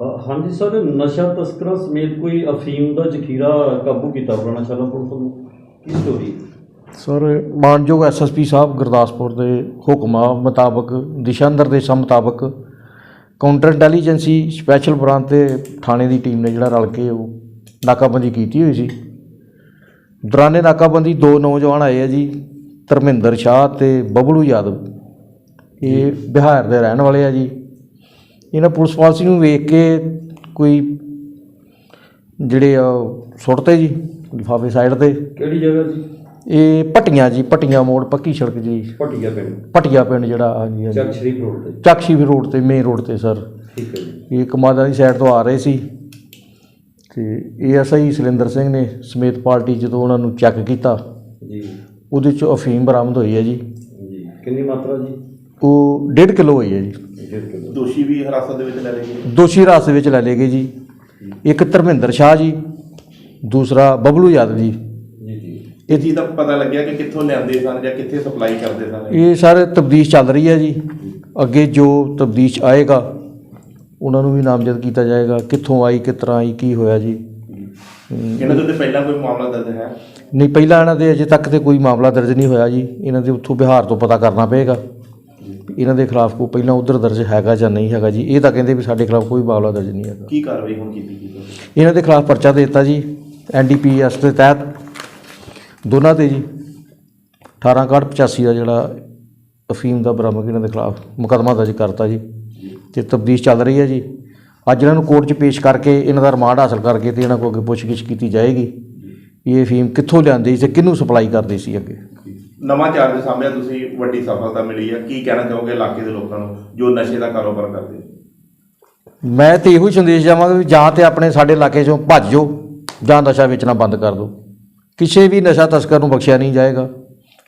ਹਾਂਜੀ ਸਰ, ਨਸ਼ਾ ਤਸਕਰਾਂ ਸਮੇਤ ਕੋਈ ਅਫੀਮ ਦਾ ਜ਼ਖੀਰਾ ਕਾਬੂ ਕੀਤਾ ਪੁਰਾਣਾ ਸ਼ਾਲਾ ਪੁਲਿਸ ਨੂੰ ਕੀ ਸਟੋਰੀ ਸਰ, ਮਾਨਯੋਗ ਐਸਐਸਪੀ ਸਾਹਿਬ ਗੁਰਦਾਸਪੁਰ ਦੇ ਹੁਕਮਾਂ ਮੁਤਾਬਕ, ਦਿਸ਼ਾ ਨਿਰਦੇਸ਼ਾਂ ਮੁਤਾਬਕ ਕਾਊਂਟਰ ਇੰਟੈਲੀਜੈਂਸੀ ਸਪੈਸ਼ਲ ਬ੍ਰਾਂਚ ਤੇ ਥਾਣੇ ਦੀ ਟੀਮ ਨੇ ਜਿਹੜਾ ਰਲ ਕੇ ਉਹ ਨਾਕਾਬੰਦੀ ਕੀਤੀ ਹੋਈ ਸੀ। ਦੌਰਾਨੇ ਨਾਕਾਬੰਦੀ ਦੋ ਨੌਜਵਾਨ ਆਏ ਆ ਜੀ, ਧਰਮਿੰਦਰ ਸ਼ਾਹ ਤੇ ਬਬਲੂ ਯਾਦਵ। ਇਹ ਬਿਹਾਰ ਦੇ ਰਹਿਣ ਵਾਲੇ ਆ ਜੀ। ਇਹਨਾਂ ਪੁਲਿਸ ਪਾਲਸੀ ਨੂੰ ਵੇਖ ਕੇ ਕੋਈ ਜਿਹੜੇ ਆ ਸੁੱਟਤੇ ਜੀ ਲਿਫਾਫੇ ਸਾਈਡ ਤੇ। ਕਿਹੜੀ ਜਗ੍ਹਾ ਜੀ ਇਹ ਪਟੀਆਂ ਜੀ ਪਟੀਆਂ ਮੋੜ ਪੱਕੀ ਸੜਕ ਜੀ। ਪਟਿਆ ਪਿੰਡ। ਪਟੀਆ ਪਿੰਡ ਜਿਹੜਾ ਹਾਂਜੀ ਹਾਂਜੀ। ਚੱਕ ਸ਼ਰੀਫ ਰੋਡ ਤੇ। ਚੱਕਸ਼ੀ ਰੋਡ ਤੇ ਮੇਨ ਰੋਡ ਤੇ ਸਰ। ਠੀਕ ਹੈ ਜੀ। ਇਹ ਕਮਾਦਾ ਦੀ ਸਾਈਡ ਤੋਂ ਆ ਰਹੇ ਸੀ। ਤੇ ਏਐਸਆਈ ਸੁਰਿੰਦਰ ਸਿੰਘ ਨੇ ਸਮੇਤ ਪਾਰਟੀ ਜਦੋਂ ਉਹਨਾਂ ਨੂੰ ਚੈੱਕ ਕੀਤਾ ਜੀ। ਉਹਦੇ ਚ ਅਫੀਮ ਬਰਾਮਦ ਹੋਈ ਹੈ ਜੀ। ਜੀ। ਕਿੰਨੀ ਮਾਤਰਾ ਜੀ? ਉਹ 1.5 ਕਿਲੋ ਹੋਈ ਹੈ ਜੀ। 1.5 ਕਿਲੋ ਦੋਸ਼ੀ ਵੀ ਹਿਰਾਸਤ ਦੇ ਵਿੱਚ ਲੈ ਲਏ ਗਏ? ਦੋਸ਼ੀ ਰਾਸ ਵਿੱਚ ਲੈ ਲਏ ਗਏ ਜੀ। ਇੱਕ ਧਰਮਿੰਦਰ ਸ਼ਾਹ ਜੀ ਦੂਸਰਾ ਬਬਲੂ ਯਾਦਵ ਜੀ। ਜੀ ਜੀ। ਇਹ ਚੀਜ਼ ਦਾ ਪਤਾ ਲੱਗਿਆ ਕਿ ਕਿੱਥੋਂ ਲਿਆਂਦੇ ਸਨ ਜਾਂ ਕਿੱਥੇ ਸਪਲਾਈ ਕਰਦੇ ਸਨ? ਇਹ ਸਾਰੇ ਤਬਦੀਸ਼ ਚੱਲ ਰਹੀ ਹੈ ਜੀ। ਅੱਗੇ ਜੋ ਤਬਦੀਸ਼ ਆਏਗਾ ਉਹਨਾਂ ਨੂੰ ਵੀ ਨਾਮਜ਼ਦ ਕੀਤਾ ਜਾਏਗਾ ਕਿੱਥੋਂ ਆਈ ਕਿਸ ਤਰ੍ਹਾਂ ਆਈ ਕੀ ਹੋਇਆ ਜੀ। ਇਹਨਾਂ ਦੇ ਉੱਤੇ ਪਹਿਲਾਂ ਕੋਈ ਮਾਮਲਾ ਦਰਜ ਹੈ? ਨਹੀਂ ਪਹਿਲਾਂ ਇਹਨਾਂ ਦੇ ਅਜੇ ਤੱਕ ਤੇ ਕੋਈ ਮਾਮਲਾ ਦਰਜ ਨਹੀਂ ਹੋਇਆ ਜੀ। ਇਹਨਾਂ ਦੇ ਉੱਥੋਂ ਬਿਹਾਰ ਤੋਂ ਪਤਾ ਕਰਨਾ ਪਏਗਾ। ਇਹਨਾਂ ਦੇ ਖਿਲਾਫ ਕੋਈ ਪਹਿਲਾਂ ਉਧਰ ਦਰਜ ਹੈਗਾ ਜਾਂ ਨਹੀਂ ਹੈਗਾ ਜੀ ਇਹ ਤਾਂ ਕਹਿੰਦੇ ਵੀ ਸਾਡੇ ਖਿਲਾਫ ਕੋਈ ਮਾਮਲਾ ਦਰਜ ਨਹੀਂ ਹੈਗਾ। ਕੀ ਕਾਰਵਾਈ ਹੁਣ ਕੀਤੀ ਗਈ ਤੁਹਾਡੀ? ਇਹਨਾਂ ਦੇ ਖਿਲਾਫ ਪਰਚਾ ਦੇ ਦਿੱਤਾ ਜੀ ਐਨਡੀਪੀਐਸ ਦੇ ਤਹਿਤ ਦੋਨਾਂ ਤੇ ਜੀ 1885 ਦਾ ਜਿਹੜਾ ਅਫੀਮ ਦਾ ਬਰਾਮਦ ਇਹਨਾਂ ਦੇ ਖਿਲਾਫ ਮੁਕੱਦਮਾ ਦਰਜ ਕਰਤਾ ਜੀ ਤੇ ਤਬਦੀਸ਼ ਚੱਲ ਰਹੀ ਹੈ ਜੀ। ਅੱਜ ਇਹਨਾਂ ਨੂੰ ਕੋਰਟ 'ਚ ਪੇਸ਼ ਕਰਕੇ ਇਹਨਾਂ ਦਾ ਰਿਮਾਂਡ ਹਾਸਲ ਕਰਕੇ ਤੇ ਇਹਨਾਂ ਕੋਲ ਅੱਗੇ ਪੁੱਛਗਿੱਛ ਕੀਤੀ ਜਾਏਗੀ ਵੀ ਇਹ ਅਫੀਮ ਕਿੱਥੋਂ ਲਿਆਂਦੀ ਸੀ ਤੇ ਕਿਹਨੂੰ ਸਪਲਾਈ ਕਰਦੇ ਸੀ ਅੱਗੇ। ਨਵਾਂ ਚਾਰਜ ਸਾਹਮਣੇ ਤੁਸੀਂ ਵੱਡੀ ਸਫਲਤਾ ਮਿਲੀ ਹੈ ਕੀ ਕਹਿਣਾ ਚਾਹੋਗੇ ਇਲਾਕੇ ਦੇ ਲੋਕਾਂ ਨੂੰ ਜੋ ਨਸ਼ੇ ਦਾ ਕਾਰੋਬਾਰ ਕਰਦੇ ਮੈਂ ਤੇ ਇਹੋ ਹੀ ਸੰਦੇਸ਼ ਜਾਵਾਂਗਾ ਵੀ ਜਾਂ ਤੇ ਆਪਣੇ ਸਾਡੇ ਇਲਾਕੇ 'ਚੋਂ ਭੱਜ ਜਾਓ ਜਾਂ ਨਸ਼ਾ ਵੇਚਣਾ ਬੰਦ ਕਰ ਦਿਓ। ਕਿਸੇ ਵੀ ਨਸ਼ਾ ਤਸਕਰ ਨੂੰ ਬਖਸ਼ਿਆ ਨਹੀਂ ਜਾਏਗਾ।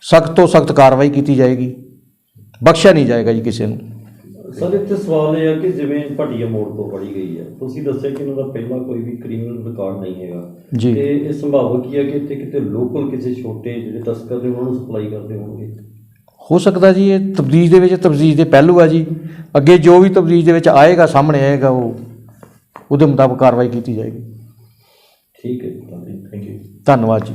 ਸਖਤ ਤੋਂ ਸਖਤ ਕਾਰਵਾਈ ਕੀਤੀ ਜਾਏਗੀ। ਬਖਸ਼ਿਆ ਨਹੀਂ ਜਾਏਗਾ ਜੀ ਕਿਸੇ ਨੂੰ। ਸਰ ਇੱਥੇ ਸਵਾਲ ਇਹ ਹੈ ਕਿ ਜਿਵੇਂ ਪਟਿਆ ਮੋੜ ਤੋਂ ਫੜੀ ਗਈ ਹੈ ਤੁਸੀਂ ਦੱਸਿਆ ਕਿ ਇਹਨਾਂ ਦਾ ਪਹਿਲਾਂ ਕੋਈ ਵੀ ਕ੍ਰਿਮੀਨਲ ਰਿਕਾਰਡ ਨਹੀਂ ਹੈਗਾ। ਤੇ ਇਹ ਸੰਭਾਵਨਾ ਕੀ ਹੈ ਕਿ ਇੱਥੇ ਕਿਤੇ ਲੋਕਲ ਕਿਸੇ ਛੋਟੇ ਜਿਹੜੇ ਤਸਕਰ ਨੇ ਉਹਨਾਂ ਨੂੰ ਸਪਲਾਈ ਕਰਦੇ ਹੋਣਗੇ? ਹੋ ਸਕਦਾ ਜੀ ਇਹ ਤਬਦੀਸ਼ ਦੇ ਵਿੱਚ ਤਬਦੀਸ਼ ਦੇ ਪਹਿਲੂ ਆ ਜੀ। ਅੱਗੇ ਜੋ ਵੀ ਤਬਦੀਸ਼ ਦੇ ਵਿੱਚ ਆਏਗਾ ਸਾਹਮਣੇ ਆਏਗਾ ਉਹ ਉਹਦੇ ਮੁਤਾਬਕ ਕਾਰਵਾਈ ਕੀਤੀ ਜਾਏਗੀ। ਠੀਕ ਹੈ ਜੀ ਥੈਂਕ ਯੂ ਧੰਨਵਾਦ ਜੀ।